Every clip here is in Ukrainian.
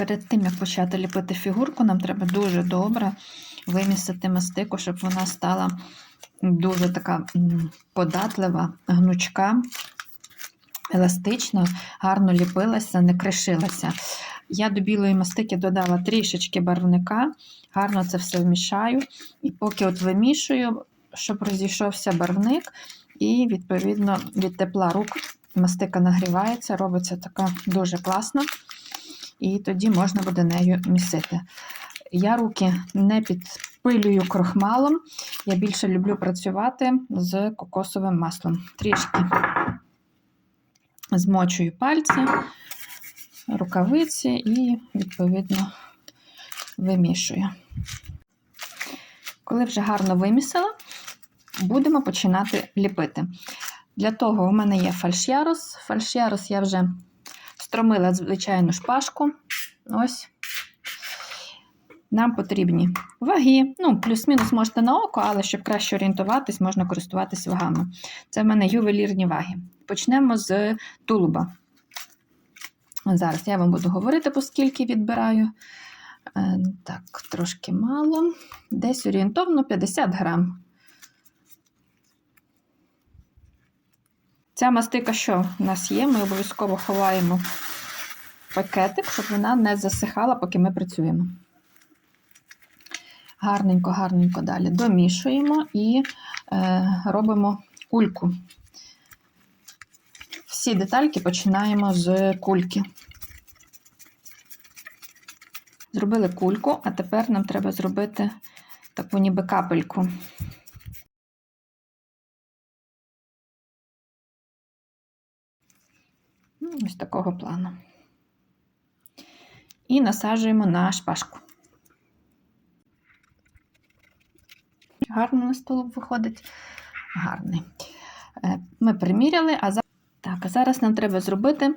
Перед тим, як почати ліпити фігурку, нам треба дуже добре вимісити мастику, щоб вона стала дуже така податлива, гнучка, еластична, гарно ліпилася, не кришилася. Я до білої мастики додала трішечки барвника, гарно це все вмішаю. І поки от вимішую, щоб розійшовся барвник, і, відповідно, від тепла рук мастика нагрівається, робиться така дуже класна. І тоді можна буде нею місити. Я руки не підпилюю крохмалом. Я більше люблю працювати з кокосовим маслом. Трішки змочую пальці, рукавиці і, відповідно, вимішую. Коли вже гарно вимісила, будемо починати ліпити. Для того в мене є фальшярос. Фальшярос я вже стромила звичайну шпажку. Ось. Нам потрібні ваги. Ну, плюс-мінус можете на око, але щоб краще орієнтуватись, можна користуватись вагами. Це в мене ювелірні ваги. Почнемо з тулуба. Зараз я вам буду говорити, по скільки відбираю. Е, Так, трошки мало. Десь орієнтовно 50 грам. Ця мастика, що в нас є, ми обов'язково ховаємо пакетик, щоб вона не засихала, поки ми працюємо. Гарненько, гарненько далі домішуємо і е, робимо кульку. Всі детальки починаємо з кульки. Зробили кульку, а тепер нам треба зробити таку ніби капельку. Такого плану. І насаджуємо на шпажку. Гарно столу виходить. Гарний. Е, Ми приміряли, а зараз, так, а зараз нам треба зробити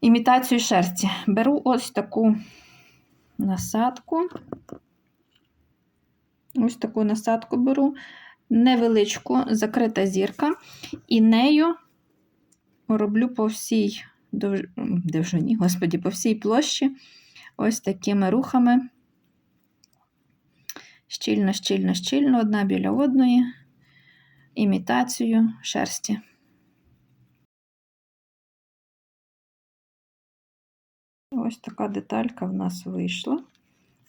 імітацію шерсті. Беру ось таку насадку. Ось таку насадку беру, невеличку, закрита зірка, і нею роблю по всій. Довжині, господі, по всій площі ось такими рухами. Щільно, щільно, щільно, одна біля одної, імітацію шерсті. Ось така деталька в нас вийшла.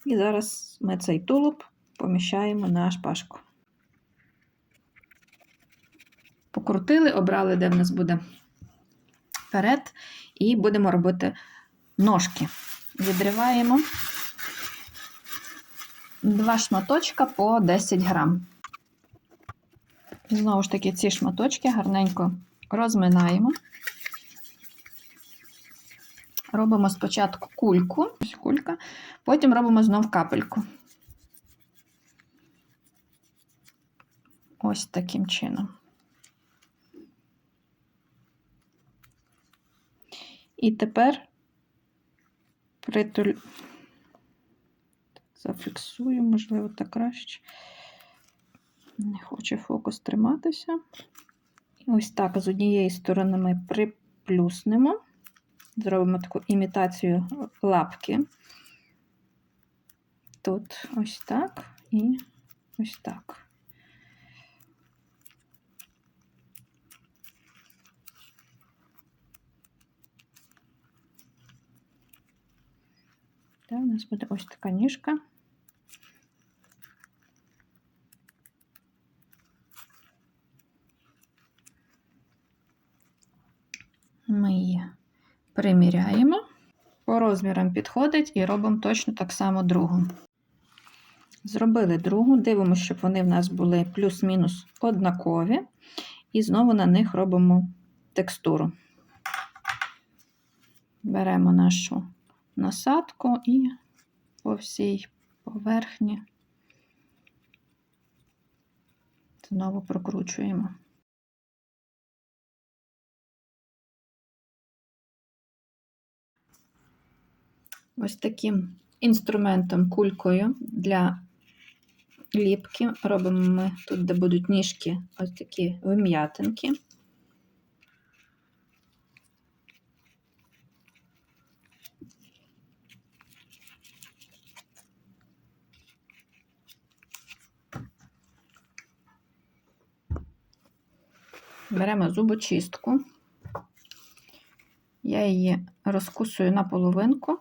І зараз ми цей тулуб поміщаємо на шпажку. Покрутили, обрали, де в нас буде вперед, і будемо робити ножки. Відриваємо два шматочка по 10 грам. Знову ж таки, ці шматочки гарненько розминаємо. Робимо спочатку кульку, кулька, потім робимо знов капельку. Ось таким чином. І тепер притуль... зафіксую, можливо, так краще. Не хоче фокус триматися. І ось так з однієї сторони ми приплюснемо. Зробимо таку імітацію лапки. Тут ось так і ось так. Та, у нас буде ось така ніжка. Ми її приміряємо, по розмірам підходить і робимо точно так само другу. Зробили другу, дивимося, щоб вони в нас були плюс-мінус однакові, і знову на них робимо текстуру. Беремо нашу насадку і по всій поверхні знову прокручуємо. Ось таким інструментом, кулькою для ліпки робимо ми тут, де будуть ніжки, ось такі вим'ятинки. Беремо зубочистку. Я її розкусую на половинку.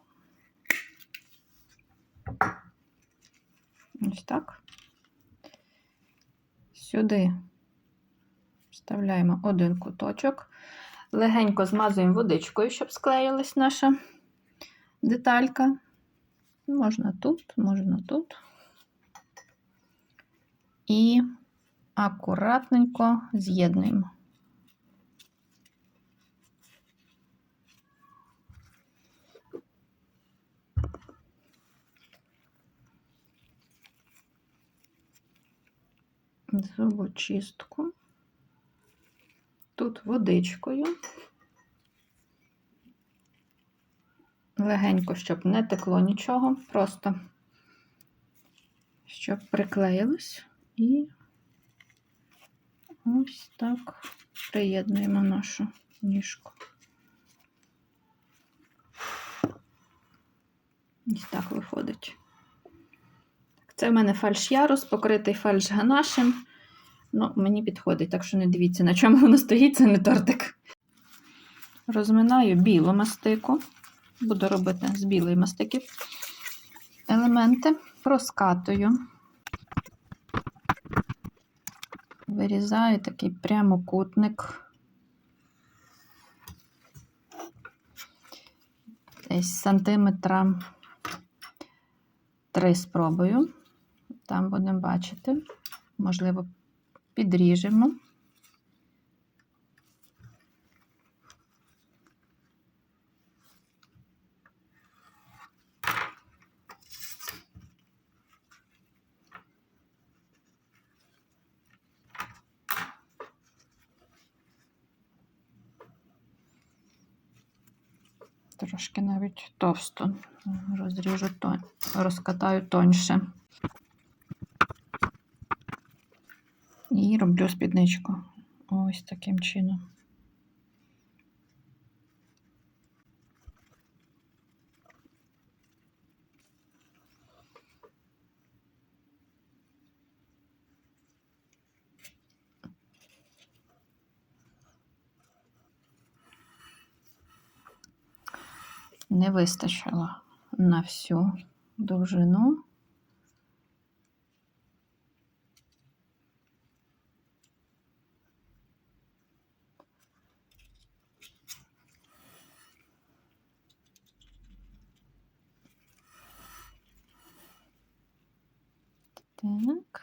Ось так. Сюди вставляємо один куточок. Легенько змазуємо водичкою, щоб склеїлась наша деталька. Можна тут, можна тут. І акуратненько з'єднуємо. Зубочистку. Тут водичкою. Легенько, щоб не текло нічого, просто щоб приклеїлось і ось так приєднуємо нашу ніжку. Ось так виходить. Це в мене фальш-ярус, покритий фальш-ганашем. Ну, мені підходить, так що не дивіться, на чому воно стоїть, це не тортик. Розминаю білу мастику. Буду робити з білої мастики елементи, розкатую, вирізаю такий прямокутник. Десь сантиметра три спробую. Там будемо бачити, можливо, підріжемо. Трошки навіть товсто розріжу, розкатаю тоньше. Роблю спідничку. Ось таким чином. Не вистачило на всю довжину. Так.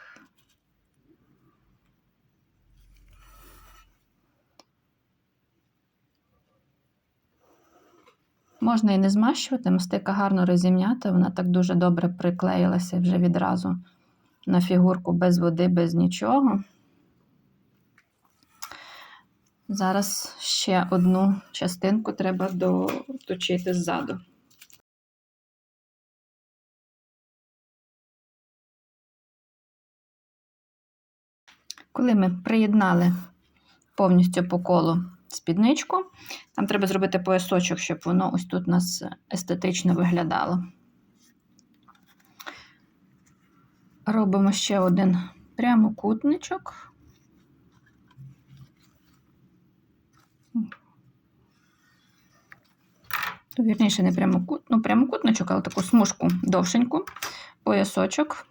Можна і не змащувати, мастика гарно розім'яти, вона так дуже добре приклеїлася вже відразу на фігурку без води, без нічого. Зараз ще одну частинку треба доточити ззаду. Коли ми приєднали повністю по колу спідничку, нам треба зробити поясочок, щоб воно ось тут у нас естетично виглядало. Робимо ще один прямокутничок. Вірніше, не прямокут, ну, прямокутничок, але таку смужку довшеньку, поясочок.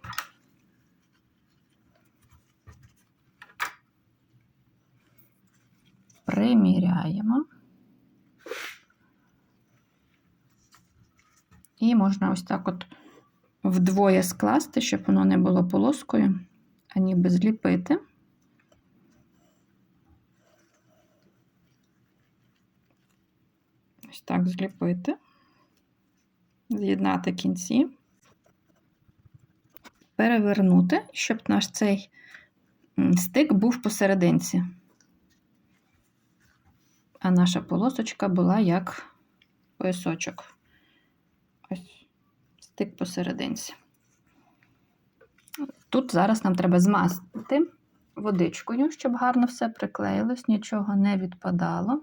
Приміряємо. І можна ось так от вдвоє скласти, щоб воно не було полоскою, а ніби зліпити. Ось так зліпити, з'єднати кінці, перевернути, щоб наш цей стик був посерединці а наша полосочка була як поясочок. Ось стик посерединці. Тут зараз нам треба змастити водичкою, щоб гарно все приклеїлось, нічого не відпадало.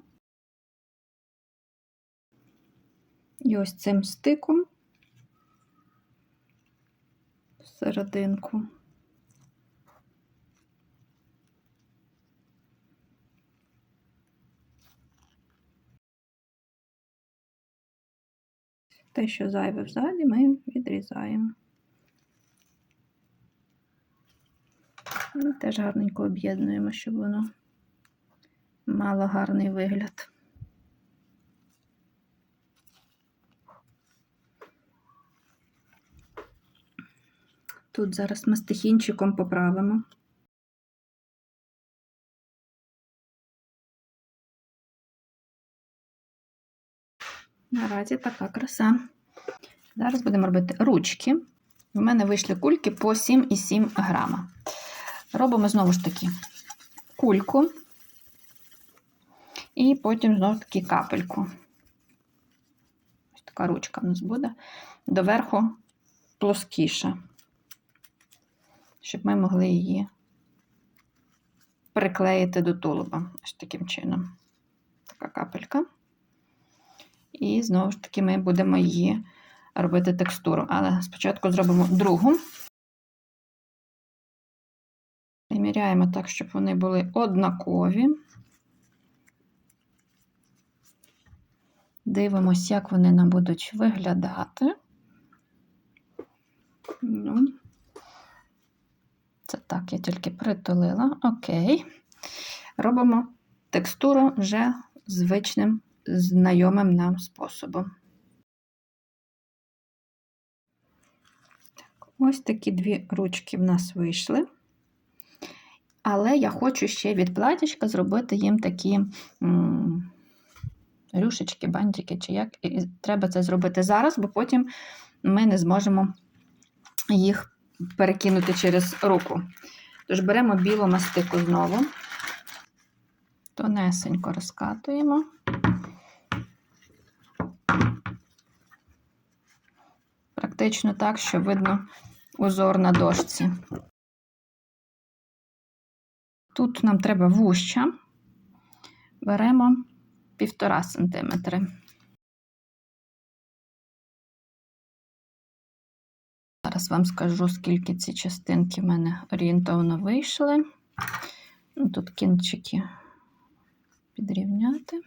І ось цим стиком серединку Те, що зайве взаді, ми відрізаємо. І теж гарненько об'єднуємо, щоб воно мало гарний вигляд. Тут зараз мастихінчиком поправимо. Наразі така краса. Зараз будемо робити ручки. У мене вийшли кульки по 7,7 грама. Робимо знову ж таки кульку і потім знову таки капельку. Ось така ручка в нас буде. Доверху плоскіша, щоб ми могли її приклеїти до тулуба. Ось таким чином. Така капелька. І знову ж таки ми будемо її робити текстуру. Але спочатку зробимо другу. Приміряємо так, щоб вони були однакові. Дивимося, як вони нам будуть виглядати. Ну, Це так, я тільки притулила. Окей. Робимо текстуру вже звичним, знайомим нам способом. Ось такі дві ручки в нас вийшли. Але я хочу ще від платічка зробити їм такі м рюшечки, бантики, чи як. І треба це зробити зараз, бо потім ми не зможемо їх перекинути через руку. Тож беремо білу мастику знову, тонесенько розкатуємо. Практично так, що видно узор на дошці. Тут нам треба вуща, беремо півтора сантиметри. Зараз вам скажу, скільки ці частинки в мене орієнтовно вийшли. Ну, Тут кінчики підрівняти.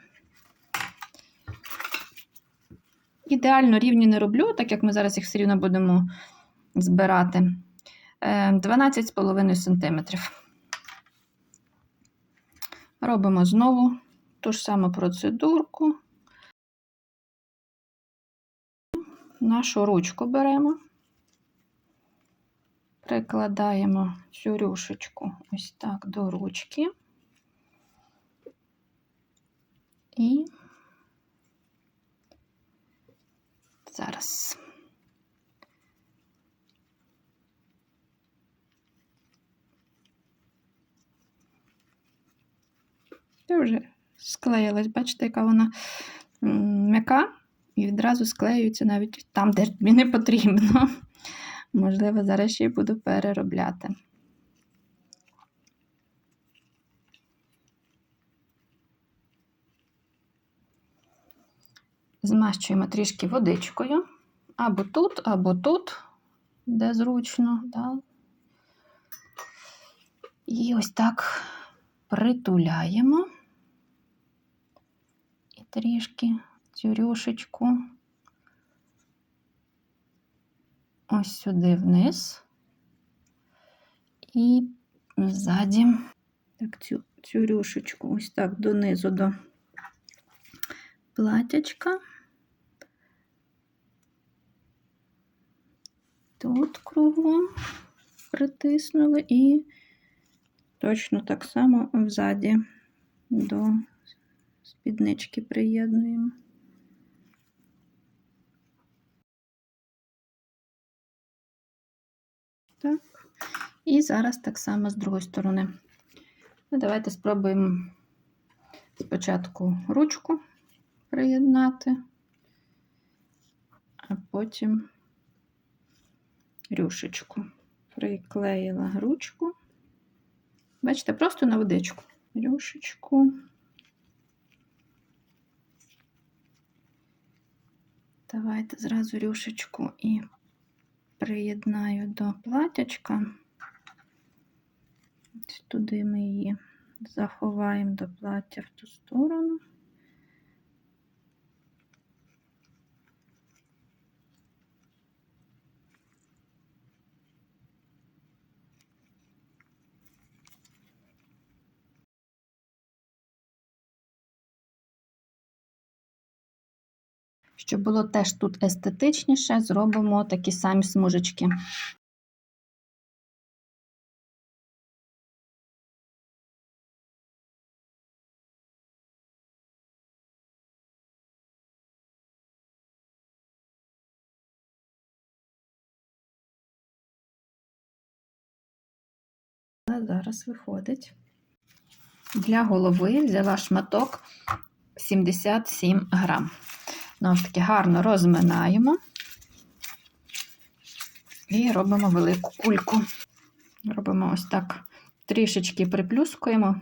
Ідеально рівні не роблю, так як ми зараз їх все рівно будемо збирати. 12,5 е, см. Робимо знову ту ж саму процедурку. Нашу ручку беремо, прикладаємо цю рюшечку ось так до ручки і зараз. Це вже склеїлась, бачите, яка вона м'яка, і відразу склеюється навіть там, де мені потрібно. Можливо, зараз ще й буду переробляти. Змащуємо трішки водичкою, або тут, або тут, де зручно. Да? І ось так притуляємо і трішки цю рюшечку ось сюди вниз і ззаді так, цю, цю рюшечку ось так донизу до платячка. Тут кругом притиснули і точно так само взаді до спіднички приєднуємо. Так. І зараз так само з другої сторони. Ну, Давайте спробуємо спочатку ручку приєднати, а потім рюшечку. Приклеїла ручку. Бачите, просто на водичку. Рюшечку. Давайте зразу рюшечку і приєднаю до платячка. Туди ми її заховаємо до плаття в ту сторону. Щоб було теж тут естетичніше, зробимо такі самі смужечки. Зараз виходить. Для голови взяла шматок 77 грам. Знову ж таки, гарно розминаємо і робимо велику кульку. Робимо ось так, трішечки приплюскуємо.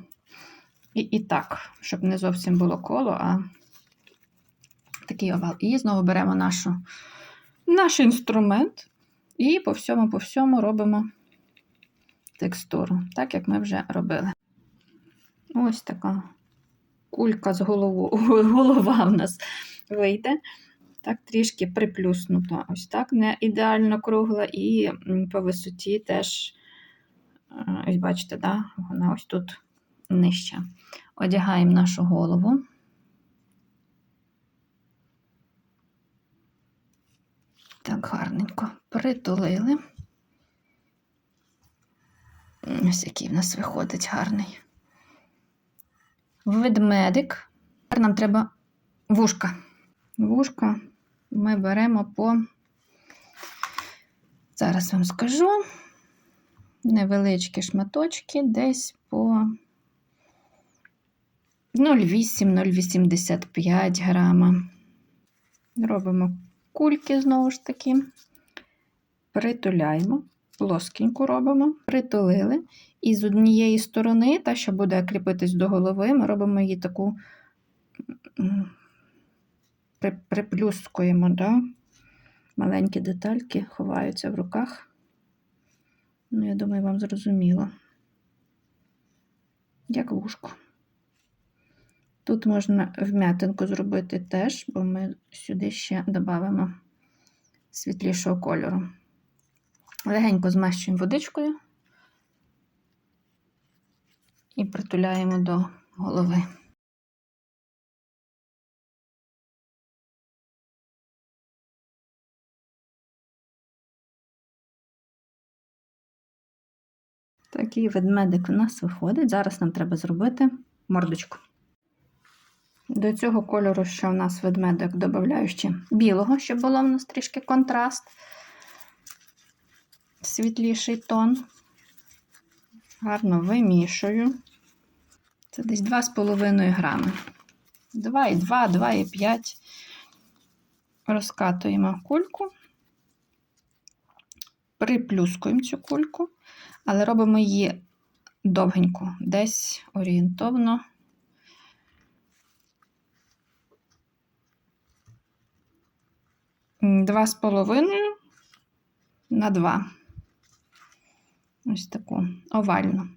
І і так, щоб не зовсім було коло, а такий овал. І знову беремо нашу, наш інструмент і по всьому, по всьому робимо текстуру, так як ми вже робили. Ось така кулька з головою, голова в нас вийде. Так, трішки приплюснута. Ось так, не ідеально кругла, і по висоті теж, е, ось бачите, да, вона ось тут нижча. Одягаємо нашу голову. Так, гарненько притулили. Ось який в нас виходить гарний. Ведмедик. Тепер нам треба вушка. Вушка ми беремо по, зараз вам скажу, невеличкі шматочки, десь по 0,8-0,85 грама. Робимо кульки знову ж таки, притуляємо плоскеньку робимо, притулили. І з однієї сторони, та, що буде кріпитись до голови, ми робимо її таку приплюскуємо, да? маленькі детальки ховаються в руках. Ну, я думаю, вам зрозуміло. Як вушко. Тут можна вм'ятинку зробити теж, бо ми сюди ще додамо світлішого кольору. Легенько змащуємо водичкою і притуляємо до голови. Такий ведмедик у нас виходить. Зараз нам треба зробити мордочку. До цього кольору, що у нас ведмедик, додаю ще білого, щоб було в нас трішки контраст світліший тон. Гарно вимішую. Це десь 2,5 грами. 2,2, 2,5. Розкатуємо кульку, приплюскуємо цю кульку, але робимо її довгенько, десь орієнтовно. Два з половиною на два ось таку овальну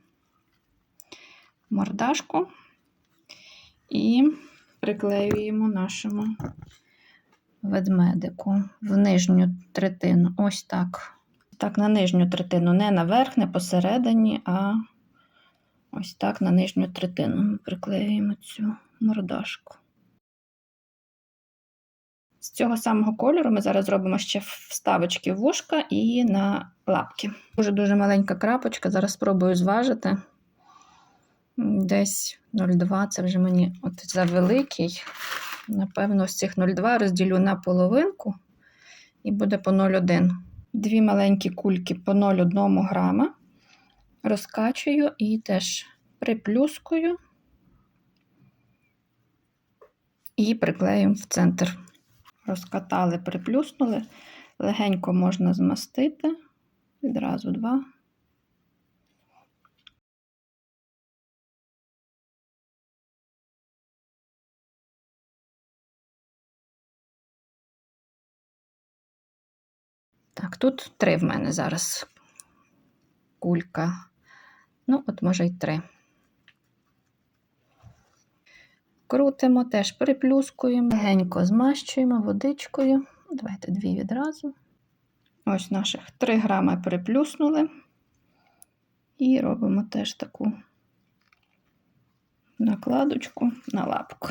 мордашку і приклеюємо нашому ведмедику в нижню третину. Ось так. Так, на нижню третину, не наверх, не посередині, а ось так на нижню третину ми приклеюємо цю мордашку. З цього самого кольору ми зараз зробимо ще вставочки в вушка і на лапки. Дуже-дуже маленька крапочка, зараз спробую зважити. Десь 0,2 це вже мені от за великий. Напевно, з цих 0,2 розділю на половинку і буде по 0,1. Дві маленькі кульки по 0,1 грама. Розкачую і теж приплюскую і приклею в центр розкатали, приплюснули, легенько можна змастити, відразу два. Так, тут три в мене зараз кулька. Ну, от, може, й три. крутимо, теж приплюскуємо, легенько змащуємо водичкою. Давайте дві відразу. Ось наших 3 грами приплюснули. І робимо теж таку накладочку на лапку.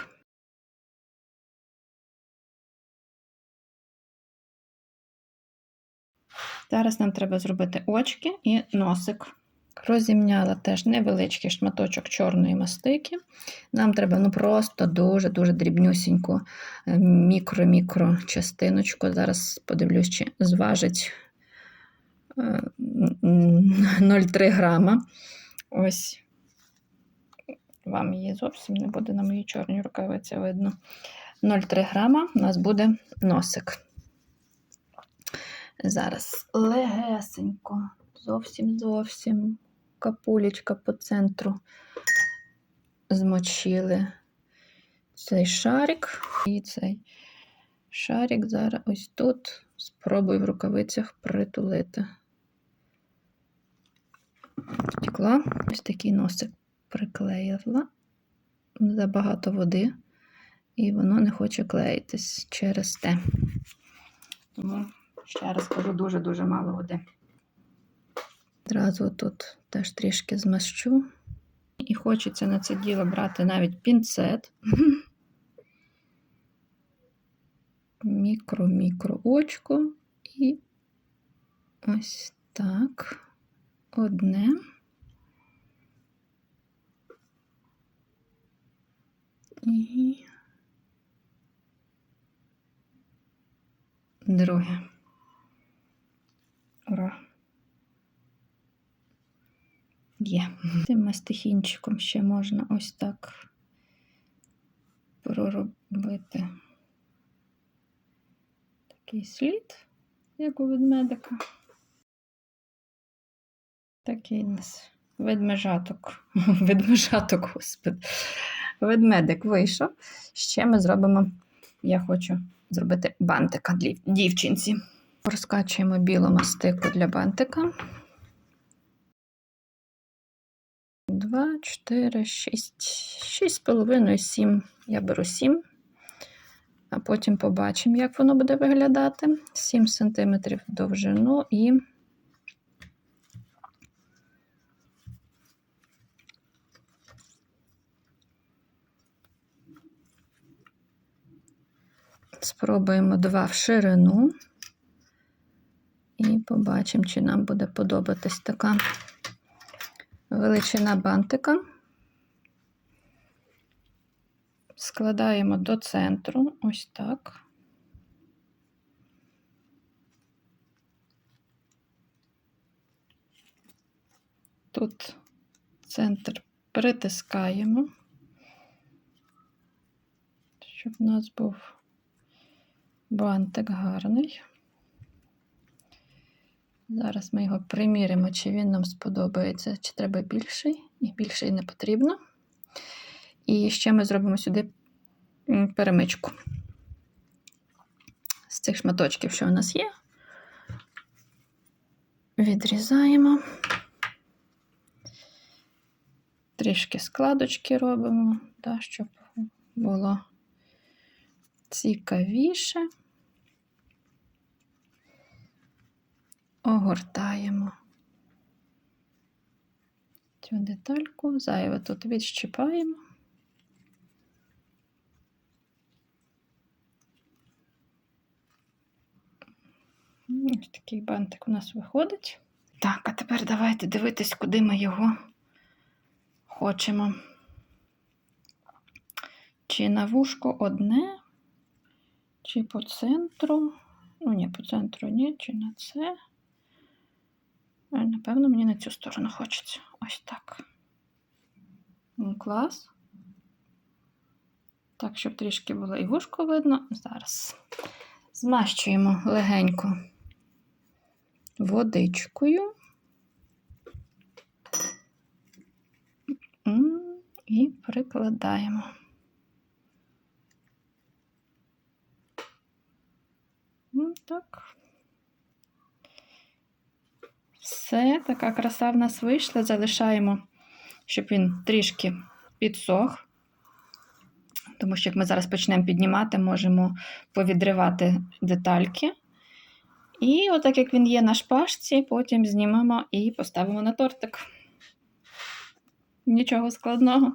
Зараз нам треба зробити очки і носик. Розімняла теж невеличкий шматочок чорної мастики. Нам треба ну просто дуже-дуже дрібнюсіньку е, мікро-мікро частиночку. Зараз подивлюсь, чи зважить е, 0,3 грама. Ось вам її зовсім не буде на моїй чорній рукавиці видно. 0,3 грама у нас буде носик. Зараз легесенько, зовсім зовсім капулечка по центру змочили цей шарик і цей шарик зараз ось тут спробую в рукавицях притулити. Втекла. Ось такий носик приклеїла. Забагато води, і воно не хоче клеїтись через те. Тому, ще раз кажу, дуже-дуже мало води. Одразу тут теж трішки змащу. І хочеться на це діло брати навіть пінцет. Мікро-мікро очко. І ось так. Одне. І друге. Ура! Є. Цим мастихінчиком ще можна ось так проробити такий слід, як у ведмедика. Такий нас ведмежаток. Ведмежаток, господи. Ведмедик вийшов. Ще ми зробимо, я хочу зробити бантика дівчинці. Розкачуємо білу мастику для бантика. 2, 4, 6, 6 з половиною, 7. Я беру 7, а потім побачимо, як воно буде виглядати. 7 см довжину і спробуємо 2 в ширину. І побачимо, чи нам буде подобатись така величина бантика. Складаємо до центру, ось так. Тут центр притискаємо, щоб у нас був бантик гарний. Зараз ми його приміримо, чи він нам сподобається, чи треба більший, і більший не потрібно. І ще ми зробимо сюди перемичку з цих шматочків, що у нас є. Відрізаємо, трішки складочки робимо, да, щоб було цікавіше. Огортаємо цю детальку, зайве тут відщипаємо. Ось такий бантик у нас виходить. Так, а тепер давайте дивитись, куди ми його хочемо. Чи на вушко одне, чи по центру. Ну, ні, по центру ні, чи на це. Напевно, мені на цю сторону хочеться. Ось так. Клас. Так, щоб трішки було і вушко видно. Зараз змащуємо легенько водичкою. І прикладаємо. Так. Все, така краса в нас вийшла. Залишаємо, щоб він трішки підсох. Тому що, як ми зараз почнемо піднімати, можемо повідривати детальки. І отак, як він є на шпажці, потім знімемо і поставимо на тортик. Нічого складного.